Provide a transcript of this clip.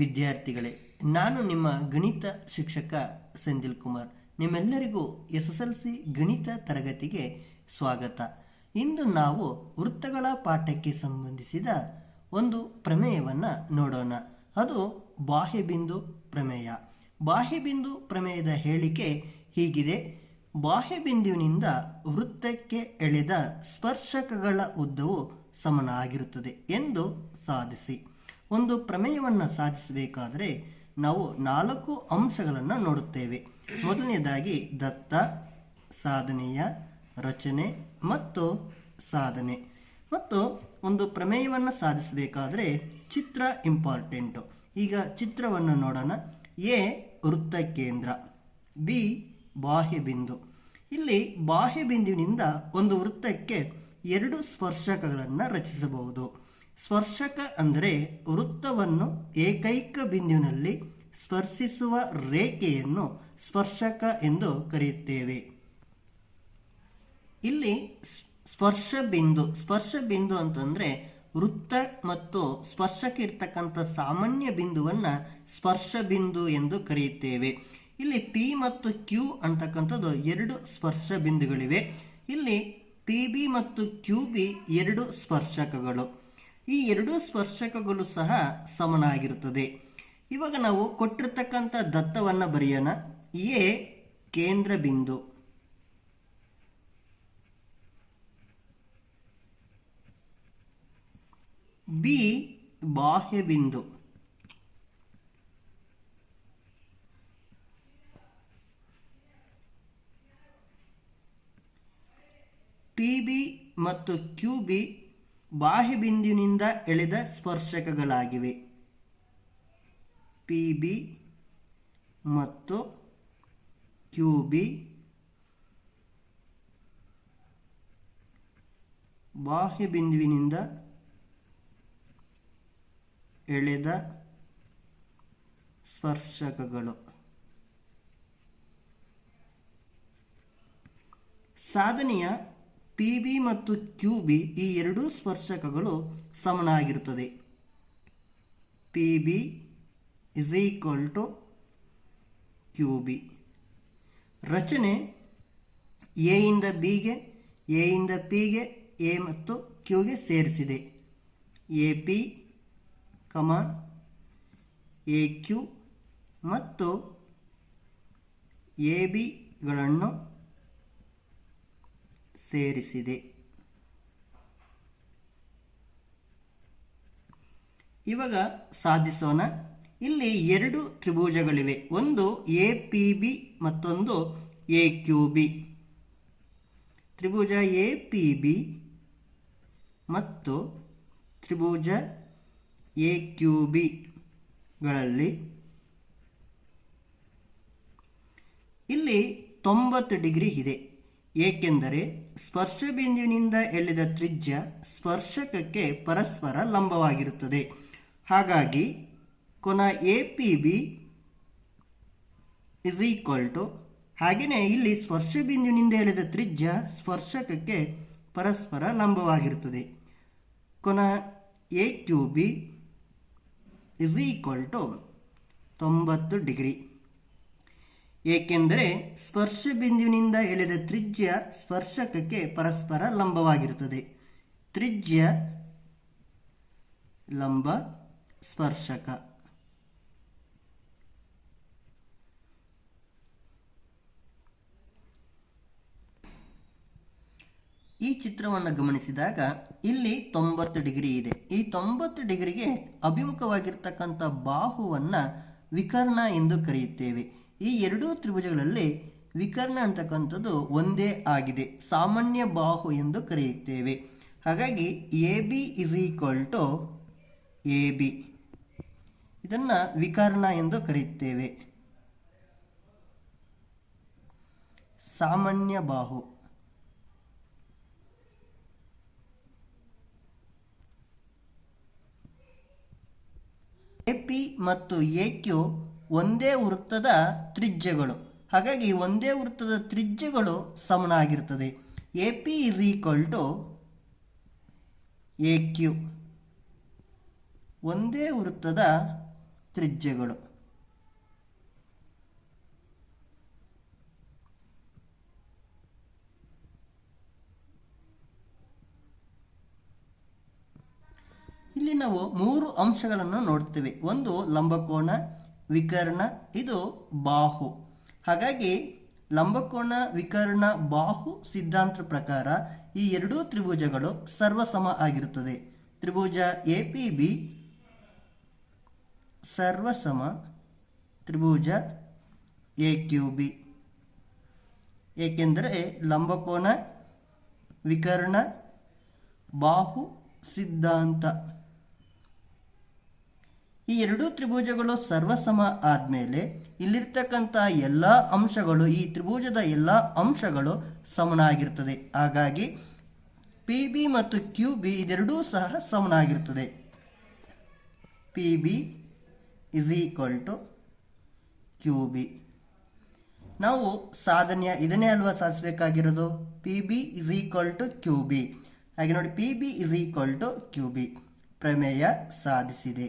ವಿದ್ಯಾರ್ಥಿಗಳೇ, ನಾನು ನಿಮ್ಮ ಗಣಿತ ಶಿಕ್ಷಕ ಸೆಂದಿಲ್ ಕುಮಾರ್. ನಿಮ್ಮೆಲ್ಲರಿಗೂ ಎಸ್ ಎಸ್ ಎಲ್ ಸಿ ಗಣಿತ ತರಗತಿಗೆ ಸ್ವಾಗತ. ಇಂದು ನಾವು ವೃತ್ತಗಳ ಪಾಠಕ್ಕೆ ಸಂಬಂಧಿಸಿದ ಒಂದು ಪ್ರಮೇಯವನ್ನು ನೋಡೋಣ. ಅದು ಬಾಹ್ಯಬಿಂದು ಪ್ರಮೇಯ. ಬಾಹ್ಯಬಿಂದು ಪ್ರಮೇಯದ ಹೇಳಿಕೆ ಹೀಗಿದೆ. ಬಾಹ್ಯಬಿಂದುವಿನಿಂದ ವೃತ್ತಕ್ಕೆ ಎಳೆದ ಸ್ಪರ್ಶಕಗಳ ಉದ್ದವು ಸಮನಾಗಿರುತ್ತದೆ ಎಂದು ಸಾಧಿಸಿ. ಒಂದು ಪ್ರಮೇಯವನ್ನು ಸಾಧಿಸಬೇಕಾದರೆ ನಾವು ನಾಲ್ಕು ಅಂಶಗಳನ್ನು ನೋಡುತ್ತೇವೆ. ಮೊದಲನೆಯದಾಗಿ ದತ್ತ, ಸಾಧನೆಯ, ರಚನೆ ಮತ್ತು ಸಾಧನೆ. ಮತ್ತು ಒಂದು ಪ್ರಮೇಯವನ್ನು ಸಾಧಿಸಬೇಕಾದರೆ ಚಿತ್ರ ಇಂಪಾರ್ಟೆಂಟು. ಈಗ ಚಿತ್ರವನ್ನು ನೋಡೋಣ. ಎ ವೃತ್ತ ಕೇಂದ್ರ ಬಿ, ಬಾಹ್ಯಬಿಂದು. ಇಲ್ಲಿ ಬಾಹ್ಯಬಿಂದುವಿನಿಂದ ಒಂದು ವೃತ್ತಕ್ಕೆ ಎರಡು ಸ್ಪರ್ಶಕಗಳನ್ನು ರಚಿಸಬಹುದು. ಸ್ಪರ್ಶಕ ಅಂದರೆ ವೃತ್ತವನ್ನು ಏಕೈಕ ಬಿಂದುವಿನಲ್ಲಿ ಸ್ಪರ್ಶಿಸುವ ರೇಖೆಯನ್ನು ಸ್ಪರ್ಶಕ ಎಂದು ಕರೆಯುತ್ತೇವೆ. ಇಲ್ಲಿ ಸ್ಪರ್ಶ ಬಿಂದು ಸ್ಪರ್ಶ ಬಿಂದು ಅಂತಂದ್ರೆ ವೃತ್ತ ಮತ್ತು ಸ್ಪರ್ಶಕ ಇರ್ತಕ್ಕಂಥ ಸಾಮಾನ್ಯ ಬಿಂದುವನ್ನ ಸ್ಪರ್ಶ ಬಿಂದು ಎಂದು ಕರೆಯುತ್ತೇವೆ. ಇಲ್ಲಿ ಪಿ ಮತ್ತು ಕ್ಯೂ ಅಂತಕ್ಕಂಥದ್ದು ಎರಡು ಸ್ಪರ್ಶ ಬಿಂದುಗಳಿವೆ. ಇಲ್ಲಿ ಪಿ ಬಿ ಮತ್ತು ಕ್ಯೂ ಬಿ ಎರಡು ಸ್ಪರ್ಶಕಗಳು. ಈ ಎರಡು ಸ್ಪರ್ಶಕಗಳು ಸಹ ಸಮನಾಗಿರುತ್ತದೆ. ಇವಾಗ ನಾವು ಕೊಟ್ಟಿರ್ತಕ್ಕಂಥ ದತ್ತವನ್ನು ಬರೆಯೋಣ. ಎ ಕೇಂದ್ರ ಬಿಂದು. ಬಿ ಬಾಹ್ಯ ಬಿಂದು. ಪಿ ಬಿ ಮತ್ತು ಕ್ಯೂ ಬಿ ಬಾಹ್ಯ ಬಿಂದುವಿನಿಂದ ಎಳೆದ ಸ್ಪರ್ಶಕಗಳಾಗಿವೆ. ಪಿ ಬಿ ಮತ್ತು ಕ್ಯೂಬಿ ಬಾಹ್ಯ ಬಿಂದುವಿನಿಂದ ಎಳೆದ ಸ್ಪರ್ಶಕಗಳು. ಸಾಧನೆಯ ಪಿ ಬಿ ಮತ್ತು ಕ್ಯೂ ಬಿ ಈ ಎರಡೂ ಸ್ಪರ್ಶಕಗಳು ಸಮನಾಗಿರುತ್ತದೆ. P B is equal to Q B ರಚನೆ ಎ ಇಂದ ಬಿಗೆ ಎ ಇಂದ ಪಿಗೆ ಎ ಮತ್ತು ಕ್ಯೂಗೆ ಸೇರಿಸಿದೆ. A P comma A Q ಮತ್ತು ಎ ಬಿಗಳನ್ನು ಸೇರಿಸಿದೆ. ಇವಾಗ ಸಾಧಿಸೋಣ. ಇಲ್ಲಿ ಎರಡು ತ್ರಿಭುಜಗಳಿವೆ. ಒಂದು ಎ ಪಿ ಬಿ ಮತ್ತೊಂದು ಎ ಕ್ಯೂ ಬಿ. ತ್ರಿಭುಜ ಎ ಪಿ ಬಿ ಮತ್ತು ತ್ರಿಭುಜ ಎ ಕ್ಯೂ ಬಿಗಳಲ್ಲಿ ಇಲ್ಲಿ ತೊಂಬತ್ತು ಡಿಗ್ರಿ ಇದೆ. ಏಕೆಂದರೆ ಸ್ಪರ್ಶ ಬಿಂದುವಿನಿಂದ ಎಳೆದ ತ್ರಿಜ್ಯ ಸ್ಪರ್ಶಕಕ್ಕೆ ಪರಸ್ಪರ ಲಂಬವಾಗಿರುತ್ತದೆ. ಹಾಗಾಗಿ, ಕೊನ A P B is equal to ಹಾಗೆಯೇ ಇಲ್ಲಿ ಸ್ಪರ್ಶ ಬಿಂದುವಿನಿಂದ ಎಳೆದ ತ್ರಿಜ್ಯ ಸ್ಪರ್ಶಕಕ್ಕೆ ಪರಸ್ಪರ ಲಂಬವಾಗಿರುತ್ತದೆ. ಕೊನ A Q B is equal to ತೊಂಬತ್ತು ಡಿಗ್ರಿ. ಏಕೆಂದರೆ ಸ್ಪರ್ಶ ಬಿಂದುವಿನಿಂದ ಎಳೆದ ತ್ರಿಜ್ಯ ಸ್ಪರ್ಶಕಕ್ಕೆ ಪರಸ್ಪರ ಲಂಬವಾಗಿರುತ್ತದೆ. ತ್ರಿಜ್ಯ, ಲಂಬ, ಸ್ಪರ್ಶಕ. ಈ ಚಿತ್ರವನ್ನು ಗಮನಿಸಿದಾಗ ಇಲ್ಲಿ ತೊಂಬತ್ತು ಡಿಗ್ರಿ ಇದೆ. ಈ ತೊಂಬತ್ತು ಡಿಗ್ರಿಗೆ ಅಭಿಮುಖವಾಗಿರ್ತಕ್ಕಂಥ ಬಾಹುವನ್ನು ವಿಕರ್ಣ ಎಂದು ಕರೆಯುತ್ತೇವೆ. ಈ ಎರಡೂ ತ್ರಿಭುಜಗಳಲ್ಲಿ ವಿಕರ್ಣ ಅಂತಕ್ಕಂಥದ್ದು ಒಂದೇ ಆಗಿದೆ, ಸಾಮಾನ್ಯ ಬಾಹು ಎಂದು ಕರೆಯುತ್ತೇವೆ. ಹಾಗಾಗಿ A B is equal to A B ಇದನ್ನು ವಿಕರ್ಣ ಎಂದು ಕರೆಯುತ್ತೇವೆ. ಸಾಮಾನ್ಯ ಬಾಹು. ಎ ಪಿ ಮತ್ತು ಎ ಕ್ಯೂ ಒಂದೇ ವೃತ್ತದ ತ್ರಿಜ್ಯಗಳು. ಹಾಗಾಗಿ ಒಂದೇ ವೃತ್ತದ ತ್ರಿಜ್ಯಗಳು ಸಮನಾಗಿರ್ತದೆ A P is equal to A Q ಒಂದೇ ವೃತ್ತದ ತ್ರಿಜ್ಯಗಳು. ಇಲ್ಲಿ ನಾವು ಮೂರು ಅಂಶಗಳನ್ನು ನೋಡ್ತೇವೆ. ಒಂದು ಲಂಬಕೋನ ವಿಕರ್ಣ ಇದು ಬಾಹು. ಹಾಗಾಗಿ ಲಂಬಕೋಣ ವಿಕರ್ಣ, ಬಾಹು ಸಿದ್ಧಾಂತ ಪ್ರಕಾರ ಈ ಎರಡೂ ತ್ರಿಭುಜಗಳು ಸರ್ವಸಮ ಆಗಿರುತ್ತದೆ. ತ್ರಿಭುಜ ಎ ಪಿ ಬಿ ಸರ್ವಸಮ, ತ್ರಿಭುಜ ಎ ಕ್ಯೂ ಬಿ ಏಕೆಂದರೆ ಲಂಬಕೋನ, ವಿಕರ್ಣ, ಬಾಹು ಸಿದ್ಧಾಂತ. ಈ ಎರಡೂ ತ್ರಿಭುಜಗಳು ಸರ್ವಸಮ ಆದಮೇಲೆ ಇಲ್ಲಿರ್ತಕ್ಕಂಥ ಎಲ್ಲ ಅಂಶಗಳು, ಈ ತ್ರಿಭುಜದ ಎಲ್ಲ ಅಂಶಗಳು ಸಮನಾಗಿರ್ತದೆ. ಹಾಗಾಗಿ ಪಿ ಬಿ ಮತ್ತು ಕ್ಯೂ ಬಿ ಇದೆರಡೂ ಸಹ ಸಮನಾಗಿರ್ತದೆ. P B is equal to Q B ನಾವು ಸಾಧನೆಯ, ಇದನ್ನೇ ಅಲ್ವಾ ಸಾಧಿಸಬೇಕಾಗಿರೋದು? P B is equal to Q B ಹಾಗೆ ನೋಡಿ P B is equal to Q B ಪ್ರಮೇಯ ಸಾಧಿಸಿದೆ.